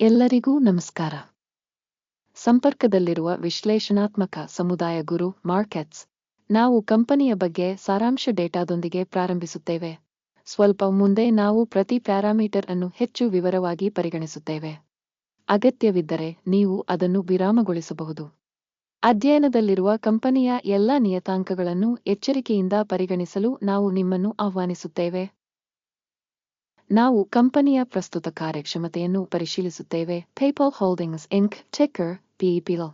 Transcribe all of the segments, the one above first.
ಎಲ್ಲರಿಗೂ ನಮಸ್ಕಾರ. ಸಂಪರ್ಕದಲ್ಲಿರುವ ವಿಶ್ಲೇಷಣಾತ್ಮಕ ಸಮುದಾಯ ಗುರು ಮಾರ್ಕೆಟ್ಸ್ ನಾವು ಕಂಪನಿಯ ಬಗ್ಗೆ ಸಾರಾಂಶ ಡೇಟಾದೊಂದಿಗೆ ಪ್ರಾರಂಭಿಸುತ್ತೇವೆ. ಸ್ವಲ್ಪ ಮುಂದೆ ನಾವು ಪ್ರತಿ ಪ್ಯಾರಾಮೀಟರ್ ಅನ್ನು ಹೆಚ್ಚು ವಿವರವಾಗಿ ಪರಿಗಣಿಸುತ್ತೇವೆ. ಅಗತ್ಯವಿದ್ದರೆ ನೀವು ಅದನ್ನು ವಿರಾಮಗೊಳಿಸಬಹುದು. ಅಧ್ಯಯನದಲ್ಲಿರುವ ಕಂಪನಿಯ ಎಲ್ಲಾ ನಿಯತಾಂಕಗಳನ್ನು ಎಚ್ಚರಿಕೆಯಿಂದ ಪರಿಗಣಿಸಲು ನಾವು ನಿಮ್ಮನ್ನು ಆಹ್ವಾನಿಸುತ್ತೇವೆ. ನಾವು ಕಂಪನಿಯ ಪ್ರಸ್ತುತ ಕಾರ್ಯಕ್ಷಮತೆಯನ್ನು ಪರಿಶೀಲಿಸುತ್ತೇವೆ. ಪೇಪಲ್ ಹೋಲ್ಡಿಂಗ್ಸ್ ಇಂಕ್ ಚೆಕ್ಕರ್ ಪಿಇಪಿಎಲ್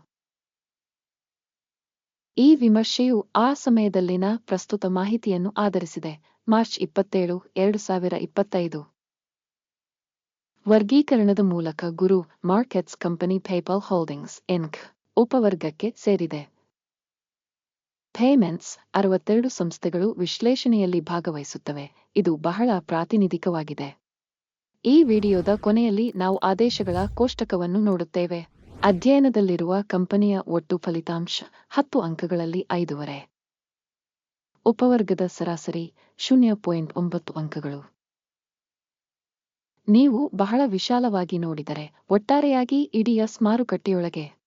ಈ ವಿಮರ್ಶೆಯು ಆ ಸಮಯದಲ್ಲಿನ ಪ್ರಸ್ತುತ ಮಾಹಿತಿಯನ್ನು ಆಧರಿಸಿದೆ. ಮಾರ್ಚ್ ಇಪ್ಪತ್ತೇಳು, ಎರಡು ಸಾವಿರ ಇಪ್ಪತ್ತೈದು. ವರ್ಗೀಕರಣದ ಮೂಲಕ Guru markets company PayPal Holdings Inc ಉಪವರ್ಗಕ್ಕೆ ಸೇರಿದೆ. ಪೇಮೆಂಟ್ಸ್ ಅರವತ್ತೆರಡು ಸಂಸ್ಥೆಗಳು ವಿಶ್ಲೇಷಣೆಯಲ್ಲಿ ಭಾಗವಹಿಸುತ್ತವೆ. ಇದು ಬಹಳ ಪ್ರಾತಿನಿಧಿಕವಾಗಿದೆ. ಈ ವಿಡಿಯೋದ ಕೊನೆಯಲ್ಲಿ ನಾವು ಆದೇಶಗಳ ಕೋಷ್ಟಕವನ್ನು ನೋಡುತ್ತೇವೆ. ಅಧ್ಯಯನದಲ್ಲಿರುವ ಕಂಪನಿಯ ಒಟ್ಟು ಫಲಿತಾಂಶ ಹತ್ತು ಅಂಕಗಳಲ್ಲಿ ಐದುವರೆ. ಉಪವರ್ಗದ ಸರಾಸರಿ ಶೂನ್ಯ ಪಾಯಿಂಟ್ ಒಂಬತ್ತು ಅಂಕಗಳು. ನೀವು ಬಹಳ ವಿಶಾಲವಾಗಿ ನೋಡಿದರೆ ಒಟ್ಟಾರೆಯಾಗಿ ಇಡೀ ಎಸ್ ಮಾರುಕಟ್ಟೆಯೊಳಗೆ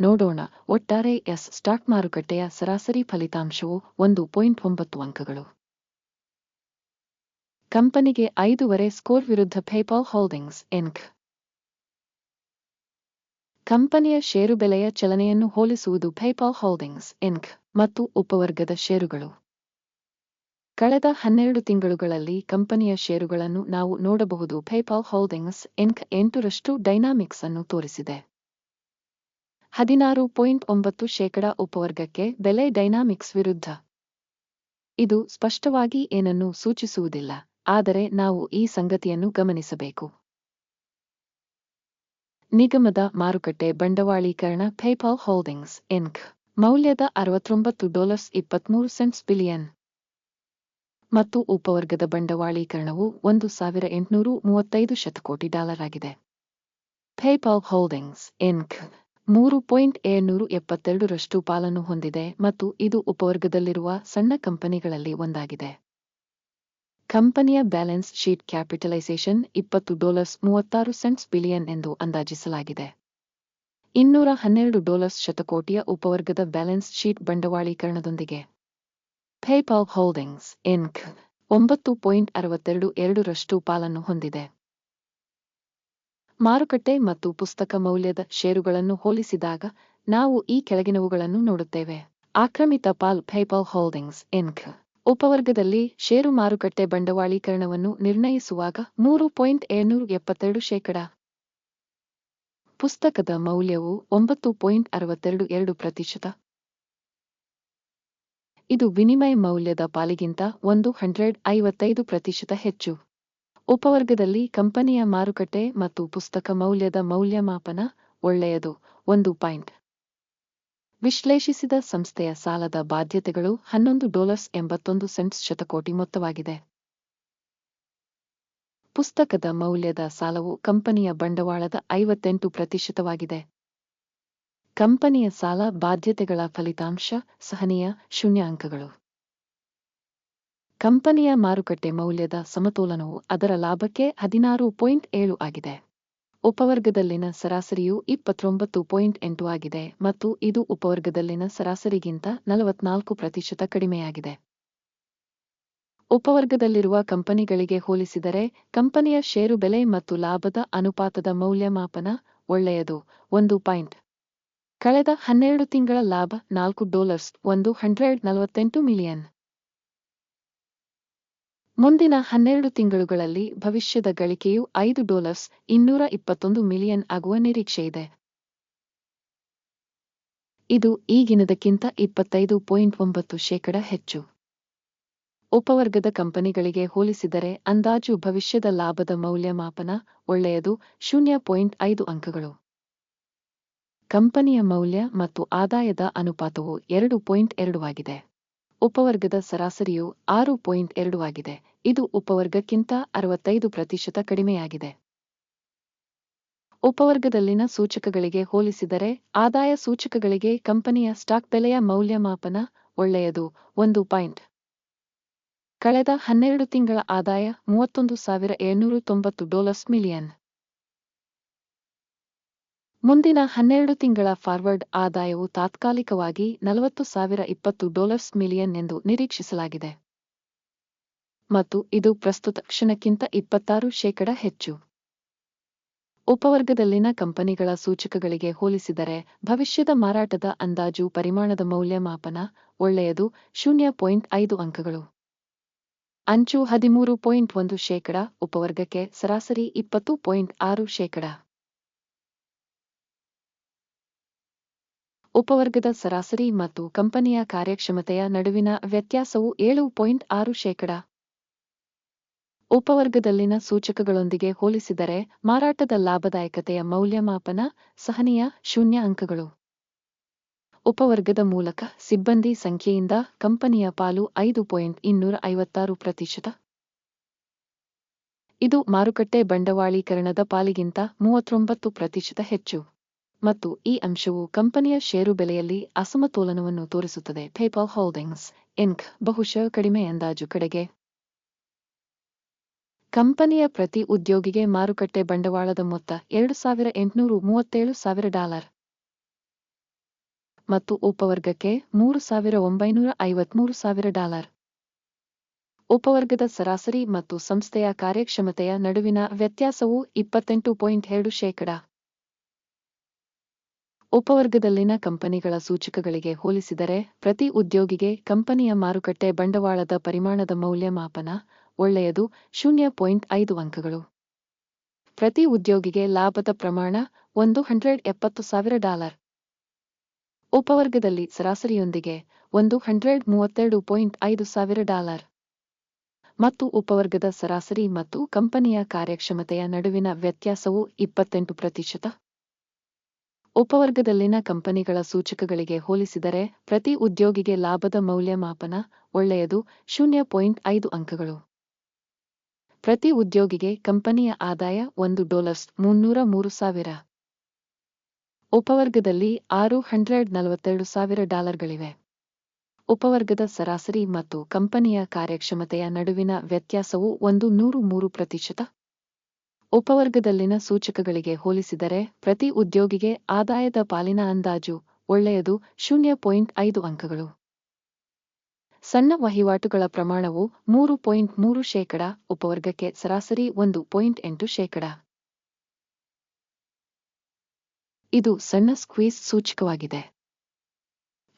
ನೋಡೋಣ. ಒಟ್ಟಾರೆ ಎಸ್ ಸ್ಟಾಕ್ ಮಾರುಕಟ್ಟೆಯ ಸರಾಸರಿ ಫಲಿತಾಂಶವು ಒಂದು ಪಾಯಿಂಟ್ ಒಂಬತ್ತು ಅಂಕಗಳು. ಕಂಪನಿಗೆ ಐದೂವರೆ ಸ್ಕೋರ್ ವಿರುದ್ಧ ಪೇಪಾಲ್ ಹೋಲ್ಡಿಂಗ್ಸ್, ಎನ್ಕ್. ಕಂಪನಿಯ ಷೇರು ಬೆಲೆಯ ಚಲನೆಯನ್ನು ಹೋಲಿಸುವುದು ಪೇಪಾಲ್ ಹೋಲ್ಡಿಂಗ್ಸ್, ಎನ್ಕ್, ಮತ್ತು ಉಪವರ್ಗದ ಷೇರುಗಳು. ಕಳೆದ ಹನ್ನೆರಡು ತಿಂಗಳುಗಳಲ್ಲಿ ಕಂಪನಿಯ ಷೇರುಗಳನ್ನು ನಾವು ನೋಡಬಹುದು. ಪೇಪಾಲ್ ಹೋಲ್ಡಿಂಗ್ಸ್, ಎನ್ಕ್ ಎಂಟರಷ್ಟು ಡೈನಾಮಿಕ್ಸ್ ಅನ್ನು ತೋರಿಸಿದೆ. ಹದಿನಾರು ಪಾಯಿಂಟ್ ಒಂಬತ್ತು ಶೇಕಡ ಉಪವರ್ಗಕ್ಕೆ ಬೆಲೆ ಡೈನಾಮಿಕ್ಸ್ ವಿರುದ್ಧ. ಇದು ಸ್ಪಷ್ಟವಾಗಿ ಏನನ್ನೂ ಸೂಚಿಸುವುದಿಲ್ಲ, ಆದರೆ ನಾವು ಈ ಸಂಗತಿಯನ್ನು ಗಮನಿಸಬೇಕು. ನಿಗಮದ ಮಾರುಕಟ್ಟೆ ಬಂಡವಾಳೀಕರಣ ಪೇಪಾಲ್ ಹೋಲ್ಡಿಂಗ್ಸ್ ಇನ್ಕ್ ಮೌಲ್ಯದ ಅರವತ್ತೊಂಬತ್ತು ಡಾಲರ್ಸ್ ಇಪ್ಪತ್ಮೂರು ಸೆಂಟ್ಸ್ ಬಿಲಿಯನ್. ಮತ್ತು ಉಪವರ್ಗದ ಬಂಡವಾಳೀಕರಣವು ಒಂದು ಸಾವಿರ ಎಂಟುನೂರು ಮೂವತ್ತೈದು ಶತಕೋಟಿ ಡಾಲರ್ ಆಗಿದೆ. ಪೇಪಾಲ್ ಹೋಲ್ಡಿಂಗ್ಸ್ ಇನ್ಕ್ ಮೂರು ಪಾಯಿಂಟ್ ಏಳ್ನೂರು ಎಪ್ಪತ್ತೆರಡರಷ್ಟು ಪಾಲನ್ನು ಹೊಂದಿದೆ ಮತ್ತು ಇದು ಉಪವರ್ಗದಲ್ಲಿರುವ ಸಣ್ಣ ಕಂಪನಿಗಳಲ್ಲಿ ಒಂದಾಗಿದೆ. ಕಂಪನಿಯ ಬ್ಯಾಲೆನ್ಸ್ ಶೀಟ್ ಕ್ಯಾಪಿಟಲೈಸೇಷನ್ ಇಪ್ಪತ್ತು ಡಾಲರ್ಸ್ ಮೂವತ್ತಾರು ಸೆಂಟ್ಸ್ ಬಿಲಿಯನ್ ಎಂದು ಅಂದಾಜಿಸಲಾಗಿದೆ. ಇನ್ನೂರ ಹನ್ನೆರಡು ಡಾಲರ್ಸ್ ಶತಕೋಟಿಯ ಉಪವರ್ಗದ ಬ್ಯಾಲೆನ್ಸ್ ಶೀಟ್ ಬಂಡವಾಳೀಕರಣದೊಂದಿಗೆ. ಪೇಪಾಲ್ ಹೋಲ್ಡಿಂಗ್ಸ್, ಇನ್ಕ್, ಒಂಬತ್ತು ಪಾಯಿಂಟ್ ಅರವತ್ತೆರಡು ಎರಡರಷ್ಟು ಪಾಲನ್ನು ಹೊಂದಿದೆ. ಮಾರುಕಟ್ಟೆ ಮತ್ತು ಪುಸ್ತಕ ಮೌಲ್ಯದ ಷೇರುಗಳನ್ನು ಹೋಲಿಸಿದಾಗ ನಾವು ಈ ಕೆಳಗಿನವುಗಳನ್ನು ನೋಡುತ್ತೇವೆ. ಆಕ್ರಮಿತ ಪಾಲ್ ಪೇಪಾಲ್ ಹೋಲ್ಡಿಂಗ್ಸ್, ಇನ್ಕ್. ಉಪವರ್ಗದಲ್ಲಿ ಷೇರು ಮಾರುಕಟ್ಟೆ ಬಂಡವಾಳೀಕರಣವನ್ನು ನಿರ್ಣಯಿಸುವಾಗ ಮೂರು ಪಾಯಿಂಟ್ ಏಳ್ನೂರು ಎಪ್ಪತ್ತೆರಡು ಶೇಕಡ. ಪುಸ್ತಕದ ಮೌಲ್ಯವು ಒಂಬತ್ತು ಪಾಯಿಂಟ್ ಅರವತ್ತೆರಡು ಎರಡು ಪ್ರತಿಶತ. ಇದು ವಿನಿಮಯ ಮೌಲ್ಯದ ಪಾಲಿಗಿಂತ ಒಂದು ಹಂಡ್ರೆಡ್ ಐವತ್ತೈದು ಪ್ರತಿಶತ ಹೆಚ್ಚು. ಉಪವರ್ಗದಲ್ಲಿ ಕಂಪನಿಯ ಮಾರುಕಟ್ಟೆ ಮತ್ತು ಪುಸ್ತಕ ಮೌಲ್ಯದ ಮೌಲ್ಯಮಾಪನ ಒಳ್ಳೆಯದು. ಒಂದು ಪಾಯಿಂಟ್. ವಿಶ್ಲೇಷಿಸಿದ ಸಂಸ್ಥೆಯ ಸಾಲದ ಬಾಧ್ಯತೆಗಳು ಹನ್ನೊಂದು ಡಾಲರ್ಸ್ ಎಂಬತ್ತೊಂದು ಸೆಂಟ್ಸ್ ಶತಕೋಟಿ ಮೊತ್ತವಾಗಿದೆ. ಪುಸ್ತಕದ ಮೌಲ್ಯದ ಸಾಲವು ಕಂಪನಿಯ ಬಂಡವಾಳದ ಐವತ್ತೆಂಟು ಪ್ರತಿಶತವಾಗಿದೆ. ಕಂಪನಿಯ ಸಾಲ ಬಾಧ್ಯತೆಗಳ ಫಲಿತಾಂಶ ಸಹನೀಯ ಶೂನ್ಯ ಅಂಕಗಳು. ಕಂಪನಿಯ ಮಾರುಕಟ್ಟೆ ಮೌಲ್ಯದ ಸಮತೋಲನವು ಅದರ ಲಾಭಕ್ಕೆ ಹದಿನಾರು ಪಾಯಿಂಟ್ ಏಳು ಆಗಿದೆ. ಉಪವರ್ಗದಲ್ಲಿನ ಸರಾಸರಿಯು ಇಪ್ಪತ್ತೊಂಬತ್ತು ಪಾಯಿಂಟ್ ಎಂಟು ಆಗಿದೆ ಮತ್ತು ಇದು ಉಪವರ್ಗದಲ್ಲಿನ ಸರಾಸರಿಗಿಂತ ನಲವತ್ನಾಲ್ಕು ಪ್ರತಿಶತ ಕಡಿಮೆಯಾಗಿದೆ. ಉಪವರ್ಗದಲ್ಲಿರುವ ಕಂಪನಿಗಳಿಗೆ ಹೋಲಿಸಿದರೆ ಕಂಪನಿಯ ಷೇರು ಬೆಲೆ ಮತ್ತು ಲಾಭದ ಅನುಪಾತದ ಮೌಲ್ಯಮಾಪನ ಒಳ್ಳೆಯದು, ಒಂದು ಪಾಯಿಂಟ್. ಕಳೆದ ಹನ್ನೆರಡು ತಿಂಗಳ ಲಾಭ ನಾಲ್ಕು ಡಾಲರ್ಸ್, ಒಂದು ಹಂಡ್ರೆಡ್ ನಲವತ್ತೆಂಟು ಮಿಲಿಯನ್. ಮುಂದಿನ ಹನ್ನೆರಡು ತಿಂಗಳುಗಳಲ್ಲಿ ಭವಿಷ್ಯದ ಗಳಿಕೆಯು ಐದು ಡಾಲರ್ಸ್ ಇನ್ನೂರ ಇಪ್ಪತ್ತೊಂದು ಮಿಲಿಯನ್ ಆಗುವ ನಿರೀಕ್ಷೆಯಿದೆ ಇದು ಈಗಿನದಕ್ಕಿಂತ ಇಪ್ಪತ್ತೈದು ಪಾಯಿಂಟ್ ಒಂಬತ್ತು ಶೇಕಡ ಹೆಚ್ಚು. ಉಪವರ್ಗದ ಕಂಪನಿಗಳಿಗೆ ಹೋಲಿಸಿದರೆ ಅಂದಾಜು ಭವಿಷ್ಯದ ಲಾಭದ ಮೌಲ್ಯಮಾಪನ ಒಳ್ಳೆಯದು ಶೂನ್ಯ ಪಾಯಿಂಟ್ ಐದು ಅಂಕಗಳು. ಕಂಪನಿಯ ಮೌಲ್ಯ ಮತ್ತು ಆದಾಯದ ಅನುಪಾತವು ಎರಡು ಪಾಯಿಂಟ್ ಎರಡು ಆಗಿದೆ. ಉಪವರ್ಗದ ಸರಾಸರಿಯು ಆರು ಪಾಯಿಂಟ್ ಎರಡು ಆಗಿದೆ. ಇದು ಉಪವರ್ಗಕ್ಕಿಂತ ಅರವತ್ತೈದು ಪ್ರತಿಶತ ಕಡಿಮೆಯಾಗಿದೆ. ಉಪವರ್ಗದಲ್ಲಿನ ಸೂಚಕಗಳಿಗೆ ಹೋಲಿಸಿದರೆ ಆದಾಯ ಸೂಚಕಗಳಿಗೆ ಕಂಪನಿಯ ಸ್ಟಾಕ್ ಬೆಲೆಯ ಮೌಲ್ಯಮಾಪನ ಒಳ್ಳೆಯದು. ಒಂದು ಪಾಯಿಂಟ್. ಕಳೆದ ಹನ್ನೆರಡು ತಿಂಗಳ ಆದಾಯ ಮೂವತ್ತೊಂದು ಸಾವಿರ ಏಳ್ನೂರು ತೊಂಬತ್ತು ಡಾಲರ್ಸ್ ಮಿಲಿಯನ್. ಮುಂದಿನ ಹನ್ನೆರಡು ತಿಂಗಳ ಫಾರ್ವರ್ಡ್ ಆದಾಯವು ತಾತ್ಕಾಲಿಕವಾಗಿ ನಲವತ್ತು ಸಾವಿರ ಇಪ್ಪತ್ತು ಡಾಲರ್ಸ್ ಮಿಲಿಯನ್ ಎಂದು ನಿರೀಕ್ಷಿಸಲಾಗಿದೆ. ಮತ್ತು ಇದು ಪ್ರಸ್ತುತ ಕ್ಷಣಕ್ಕಿಂತ ಇಪ್ಪತ್ತಾರು ಶೇಕಡ ಹೆಚ್ಚು. ಉಪವರ್ಗದಲ್ಲಿನ ಕಂಪನಿಗಳ ಸೂಚಕಗಳಿಗೆ ಹೋಲಿಸಿದರೆ ಭವಿಷ್ಯದ ಮಾರಾಟದ ಅಂದಾಜು ಪರಿಮಾಣದ ಮೌಲ್ಯಮಾಪನ ಒಳ್ಳೆಯದು ಶೂನ್ಯ ಪಾಯಿಂಟ್ ಐದು ಅಂಕಗಳು. ಅಂಚು ಹದಿಮೂರು ಪಾಯಿಂಟ್ ಒಂದು ಶೇಕಡ, ಉಪವರ್ಗಕ್ಕೆ ಸರಾಸರಿ ಇಪ್ಪತ್ತು ಪಾಯಿಂಟ್ ಆರು ಶೇಕಡ. ಉಪವರ್ಗದ ಸರಾಸರಿ ಮತ್ತು ಕಂಪನಿಯ ಕಾರ್ಯಕ್ಷಮತೆಯ ನಡುವಿನ ವ್ಯತ್ಯಾಸವು ಏಳು ಪಾಯಿಂಟ್ ಆರು ಶೇಕಡ. ಉಪವರ್ಗದಲ್ಲಿನ ಸೂಚಕಗಳೊಂದಿಗೆ ಹೋಲಿಸಿದರೆ ಮಾರಾಟದ ಲಾಭದಾಯಕತೆಯ ಮೌಲ್ಯಮಾಪನ ಸಹನೀಯ ಶೂನ್ಯ ಅಂಕಗಳು. ಉಪವರ್ಗದ ಮೂಲಕ ಸಿಬ್ಬಂದಿ ಸಂಖ್ಯೆಯಿಂದ ಕಂಪನಿಯ ಪಾಲು ಐದು ಪಾಯಿಂಟ್ ಇನ್ನೂರ ಐವತ್ತಾರು ಪ್ರತಿಶತ. ಇದು ಮಾರುಕಟ್ಟೆ ಬಂಡವಾಳೀಕರಣದ ಪಾಲಿಗಿಂತ ಮೂವತ್ತೊಂಬತ್ತು ಪ್ರತಿಶತ ಹೆಚ್ಚು. ಮತ್ತು ಈ ಅಂಶವು ಕಂಪನಿಯ ಷೇರು ಬೆಲೆಯಲ್ಲಿ ಅಸಮತೋಲನವನ್ನು ತೋರಿಸುತ್ತದೆ. ಪೇಪಾಲ್ ಹೋಲ್ಡಿಂಗ್ಸ್ ಇನ್ಕ್ ಬಹುಶಃ ಕಡಿಮೆ ಅಂದಾಜು ಕಡೆಗೆ. ಕಂಪನಿಯ ಪ್ರತಿ ಉದ್ಯೋಗಿಗೆ ಮಾರುಕಟ್ಟೆ ಬಂಡವಾಳದ ಮೊತ್ತ ಎರಡು ಸಾವಿರ ಎಂಟುನೂರು ಮೂವತ್ತೇಳು ಸಾವಿರ ಡಾಲರ್. ಮತ್ತು ಉಪವರ್ಗಕ್ಕೆ ಮೂರು ಸಾವಿರ ಒಂಬೈನೂರ ಐವತ್ಮೂರು ಸಾವಿರ ಡಾಲರ್. ಉಪವರ್ಗದ ಸರಾಸರಿ ಮತ್ತು ಸಂಸ್ಥೆಯ ಕಾರ್ಯಕ್ಷಮತೆಯ ನಡುವಿನ ವ್ಯತ್ಯಾಸವು ಇಪ್ಪತ್ತೆಂಟು ಪಾಯಿಂಟ್ ಎರಡು ಶೇಕಡ. ಉಪವರ್ಗದಲ್ಲಿನ ಕಂಪನಿಗಳ ಸೂಚಕಗಳಿಗೆ ಹೋಲಿಸಿದರೆ, ಪ್ರತಿ ಉದ್ಯೋಗಿಗೆ ಕಂಪನಿಯ ಮಾರುಕಟ್ಟೆ ಬಂಡವಾಳದ ಪರಿಮಾಣದ ಮೌಲ್ಯಮಾಪನ ಒಳ್ಳೆಯದು, ಶೂನ್ಯ ಪಾಯಿಂಟ್ ಐದು ಅಂಕಗಳು. ಪ್ರತಿ ಉದ್ಯೋಗಿಗೆ ಲಾಭದ ಪ್ರಮಾಣ ಒಂದು ಹಂಡ್ರೆಡ್ ಎಪ್ಪತ್ತು ಸಾವಿರ ಡಾಲರ್. ಉಪವರ್ಗದಲ್ಲಿ ಸರಾಸರಿಯೊಂದಿಗೆ ಒಂದು ಹಂಡ್ರೆಡ್ ಮೂವತ್ತೆರಡು ಪಾಯಿಂಟ್ ಐದು ಸಾವಿರ ಡಾಲರ್. ಮತ್ತು ಉಪವರ್ಗದ ಸರಾಸರಿ ಮತ್ತು ಕಂಪನಿಯ ಕಾರ್ಯಕ್ಷಮತೆಯ ನಡುವಿನ ವ್ಯತ್ಯಾಸವು ಇಪ್ಪತ್ತೆಂಟು ಪ್ರತಿಶತ. ಉಪವರ್ಗದಲ್ಲಿನ ಕಂಪನಿಗಳ ಸೂಚಕಗಳಿಗೆ ಹೋಲಿಸಿದರೆ, ಪ್ರತಿ ಉದ್ಯೋಗಿಗೆ ಲಾಭದ ಮೌಲ್ಯಮಾಪನ ಒಳ್ಳೆಯದು, ಶೂನ್ಯ ಪಾಯಿಂಟ್ ಐದು ಅಂಕಗಳು. ಪ್ರತಿ ಉದ್ಯೋಗಿಗೆ ಕಂಪನಿಯ ಆದಾಯ ಒಂದು ಡಾಲರ್ಸ್ ಮುನ್ನೂರ ಮೂರು ಸಾವಿರ. ಉಪವರ್ಗದಲ್ಲಿ ಆರು ಹಂಡ್ರೆಡ್ ನಲವತ್ತೆರಡು ಸಾವಿರ ಡಾಲರ್ಗಳಿವೆ. ಉಪವರ್ಗದ ಸರಾಸರಿ ಮತ್ತು ಕಂಪನಿಯ ಕಾರ್ಯಕ್ಷಮತೆಯ ನಡುವಿನ ವ್ಯತ್ಯಾಸವು ಒಂದು ನೂರು ಮೂರು ಪ್ರತಿಶತ. ಉಪವರ್ಗದಲ್ಲಿನ ಸೂಚಕಗಳಿಗೆ ಹೋಲಿಸಿದರೆ ಪ್ರತಿ ಉದ್ಯೋಗಿಗೆ ಆದಾಯದ ಪಾಲಿನ ಅಂದಾಜು ಒಳ್ಳೆಯದು, ಶೂನ್ಯ ಪಾಯಿಂಟ್ ಐದು ಅಂಕಗಳು. ಸಣ್ಣ ವಹಿವಾಟುಗಳ ಪ್ರಮಾಣವು ಮೂರು ಪಾಯಿಂಟ್ ಮೂರು ಶೇಕಡ, ಉಪವರ್ಗಕ್ಕೆ ಸರಾಸರಿ ಒಂದು ಪಾಯಿಂಟ್ ಎಂಟು ಶೇಕಡ. ಇದು ಸಣ್ಣ ಸ್ಕ್ವೀಸ್ ಸೂಚಕವಾಗಿದೆ.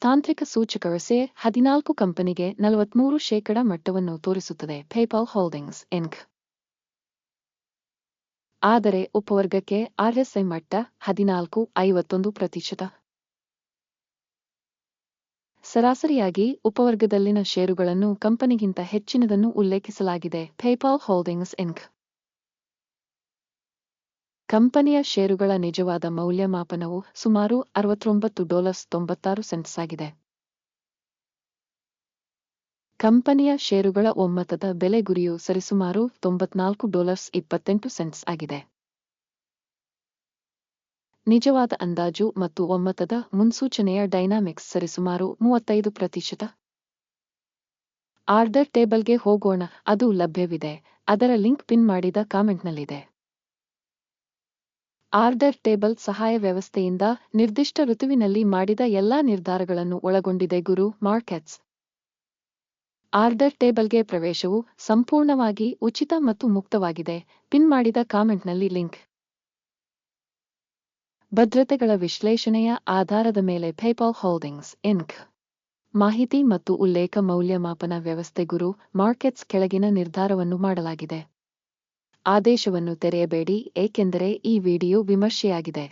ತಾಂತ್ರಿಕ ಸೂಚಕ ಸೆ ಹದಿನಾಲ್ಕು ಕಂಪನಿಗೆ ನಲವತ್ಮೂರು ಶೇಕಡ ಮಟ್ಟವನ್ನು ತೋರಿಸುತ್ತದೆ, ಪೇಪಾಲ್ ಹೋಲ್ಡಿಂಗ್ಸ್ ಇನ್ಕ್ ಆದರೆ ಉಪವರ್ಗಕ್ಕೆ ಆರ್ಎಸ್ಐ ಮಟ್ಟ ಹದಿನಾಲ್ಕು ಐವತ್ತೊಂದು ಪ್ರತಿಶತ. ಸರಾಸರಿಯಾಗಿ ಉಪವರ್ಗದಲ್ಲಿನ ಷೇರುಗಳನ್ನು ಕಂಪನಿಗಿಂತ ಹೆಚ್ಚಿನದನ್ನು ಉಲ್ಲೇಖಿಸಲಾಗಿದೆ. PayPal Holdings, Inc. ಕಂಪನಿಯ ಷೇರುಗಳ ನಿಜವಾದ ಮೌಲ್ಯಮಾಪನವು ಸುಮಾರು ಅರವತ್ತೊಂಬತ್ತು ಡಾಲರ್ಸ್ ತೊಂಬತ್ತಾರು ಸೆಂಟ್ಸ್ ಆಗಿದೆ. ಕಂಪನಿಯ ಷೇರುಗಳ ಒಮ್ಮತದ ಬೆಲೆ ಗುರಿಯು ಸರಿಸುಮಾರು ತೊಂಬತ್ನಾಲ್ಕು ಡಾಲರ್ಸ್ ಇಪ್ಪತ್ತೆಂಟು ಸೆಂಟ್ಸ್ ಆಗಿದೆ. ನಿಜವಾದ ಅಂದಾಜು ಮತ್ತು ಒಮ್ಮತದ ಮುನ್ಸೂಚನೆಯ ಡೈನಾಮಿಕ್ಸ್ ಸರಿಸುಮಾರು ಮೂವತ್ತೈದು ಪ್ರತಿಶತ. ಆರ್ಡರ್ ಟೇಬಲ್ಗೆ ಹೋಗೋಣ, ಅದು ಲಭ್ಯವಿದೆ, ಅದರ ಲಿಂಕ್ ಪಿನ್ ಮಾಡಿದ ಕಾಮೆಂಟ್ನಲ್ಲಿದೆ. ಆರ್ಡರ್ ಟೇಬಲ್ ಸಹಾಯ ವ್ಯವಸ್ಥೆಯಿಂದ ನಿರ್ದಿಷ್ಟ ಋತುವಿನಲ್ಲಿ ಮಾಡಿದ ಎಲ್ಲಾ ನಿರ್ಧಾರಗಳನ್ನು ಒಳಗೊಂಡಿದೆ ಗುರು ಮಾರ್ಕೆಟ್ಸ್. ಆರ್ಡರ್ ಟೇಬಲ್ಗೆ ಪ್ರವೇಶವು ಸಂಪೂರ್ಣವಾಗಿ ಉಚಿತ ಮತ್ತು ಮುಕ್ತವಾಗಿದೆ. ಪಿನ್ ಮಾಡಿದ ಕಾಮೆಂಟ್ನಲ್ಲಿ ಲಿಂಕ್. ಭದ್ರತೆಗಳ ವಿಶ್ಲೇಷಣೆಯ ಆಧಾರದ ಮೇಲೆ ಪೇಪಾಲ್ ಹೋಲ್ಡಿಂಗ್ಸ್ ಇನ್ಕ್ ಮಾಹಿತಿ ಮತ್ತು ಉಲ್ಲೇಖ ಮೌಲ್ಯಮಾಪನ ವ್ಯವಸ್ಥೆ ಗುರು ಮಾರ್ಕೆಟ್ಸ್ ಕೆಳಗಿನ ನಿರ್ಧಾರವನ್ನು ಮಾಡಲಾಗಿದೆ. ಆದೇಶವನ್ನು ತೆರೆಯಬೇಡಿ, ಏಕೆಂದರೆ ಈ ವಿಡಿಯೋ ವಿಮರ್ಶೆಯಾಗಿದೆ.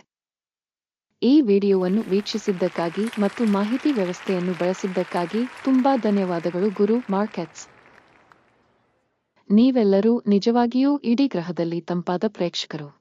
ಈ ವಿಡಿಯೋವನ್ನು ವೀಕ್ಷಿಸಿದ್ದಕ್ಕಾಗಿ ಮತ್ತು ಮಾಹಿತಿ ವ್ಯವಸ್ಥೆಯನ್ನು ಬಳಸಿದ್ದಕ್ಕಾಗಿ ತುಂಬಾ ಧನ್ಯವಾದಗಳು ಗುರು ಮಾರ್ಕೆಟ್ಸ್. ನೀವೆಲ್ಲರೂ ನಿಜವಾಗಿಯೂ ಇಡೀ ಗ್ರಹದಲ್ಲಿ ತಂಪಾದ ಪ್ರೇಕ್ಷಕರು.